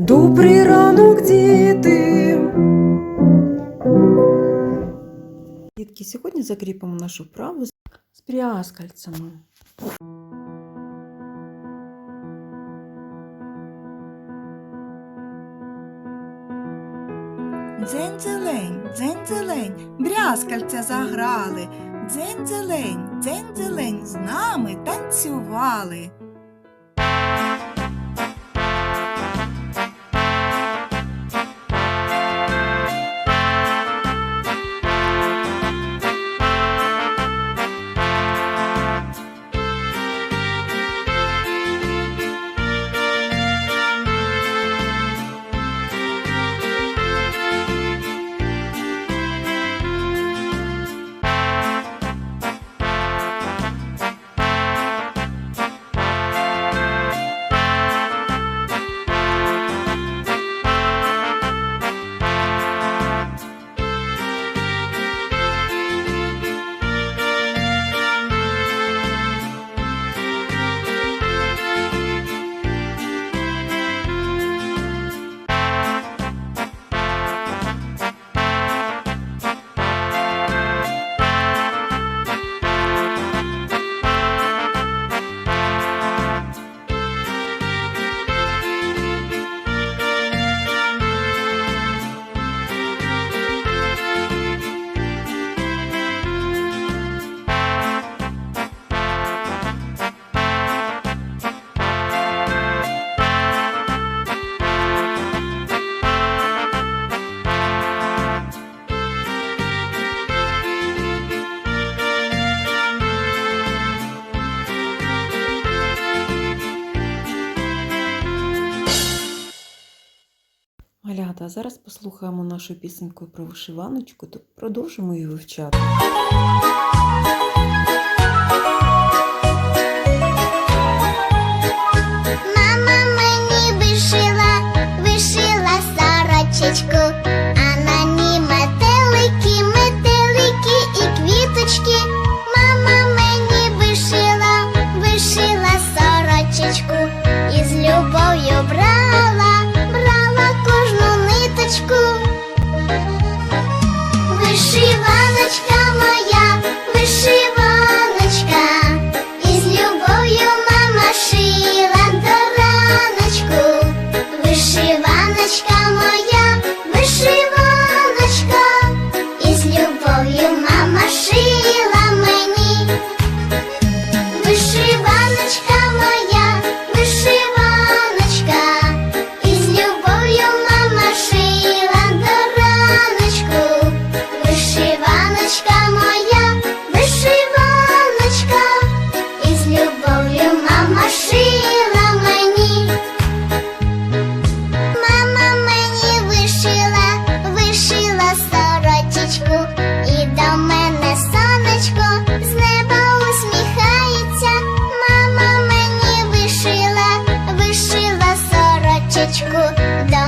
Добрий ранок, діти! Дітки, сьогодні закріпимо нашу вправу з пряскальцями. Дзень-дзелень, дзень-дзелень, брязкальця заграли. Дзень-дзелень, дзень-дзелень, з нами танцювали. Малята, зараз послухаємо нашу пісеньку про вишиваночку, то продовжимо її вивчати.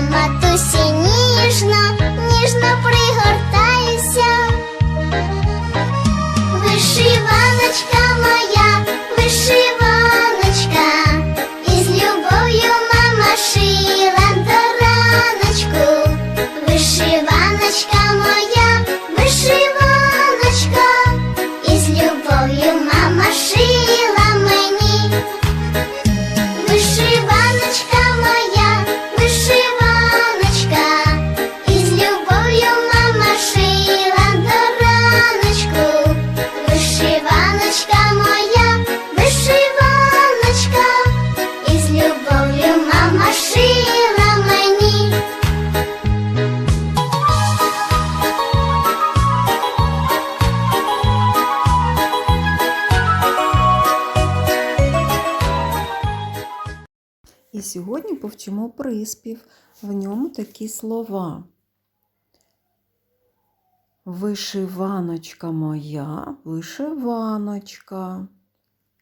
Матусі ніжно, ніжно пригортаюся. Вишиваночка моя, І сьогодні повчимо приспів. В ньому такі слова. Вишиваночка моя, вишиваночка.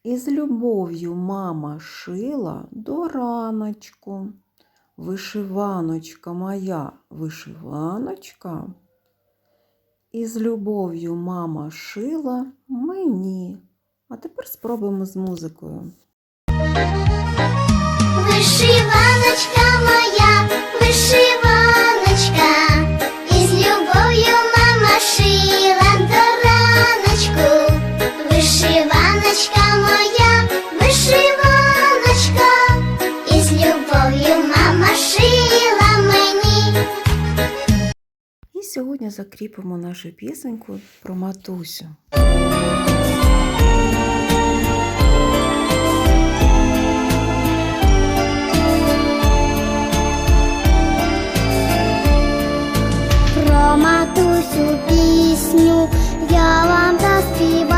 Із любов'ю мама шила до раночку. Вишиваночка моя, вишиваночка. Із любов'ю мама шила мені. А тепер спробуємо з музикою. Вишиваночка моя, вишиваночка, із любов'ю мама шила до. Вишиваночка моя, вишиваночка, із любов'ю мама шила мені. І сьогодні закріпимо нашу пісеньку про матусю. Пісню я вам заспіваю,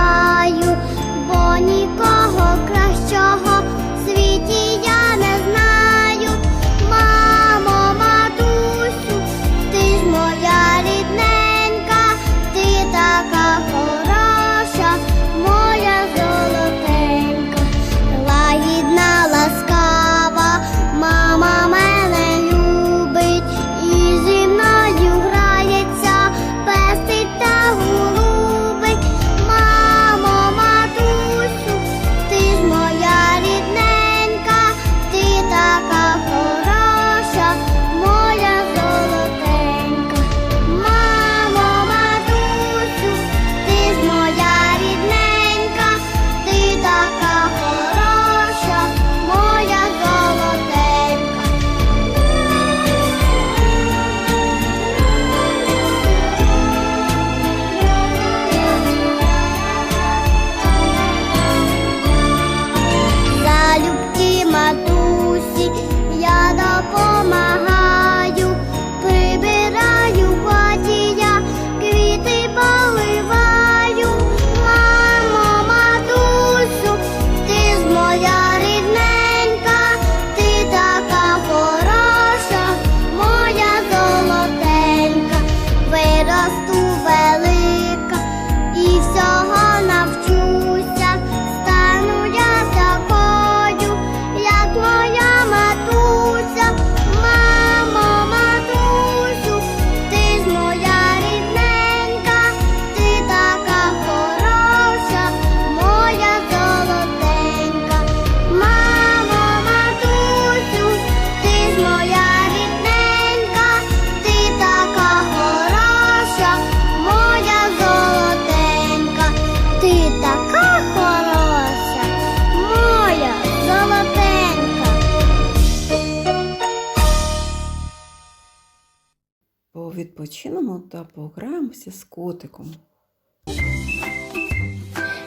Повідпочинемо та пограємося з котиком.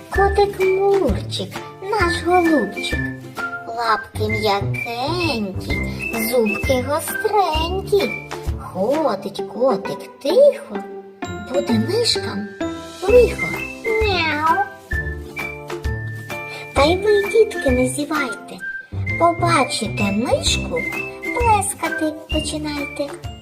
Котик Мурчик, наш голубчик, лапки м'якенькі, зубки гостренькі. Ходить котик тихо, буде мишкам лихо. Мяу. Та й ви, дітки, не зівайте. Побачите мишку, плескати починайте.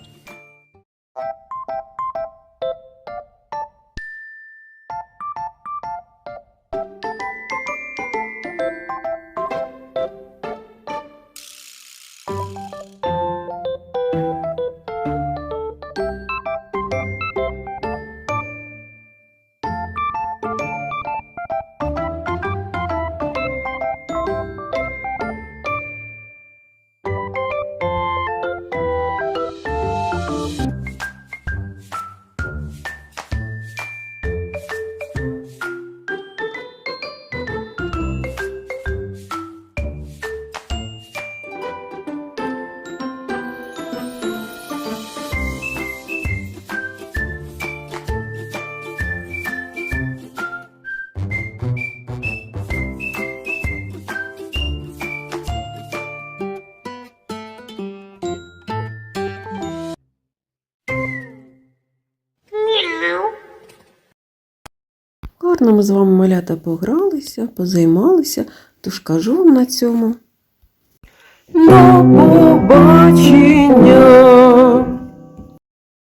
Гарно ми з вами малята погралися, позаймалися, тож кажу вам на цьому. До побачення!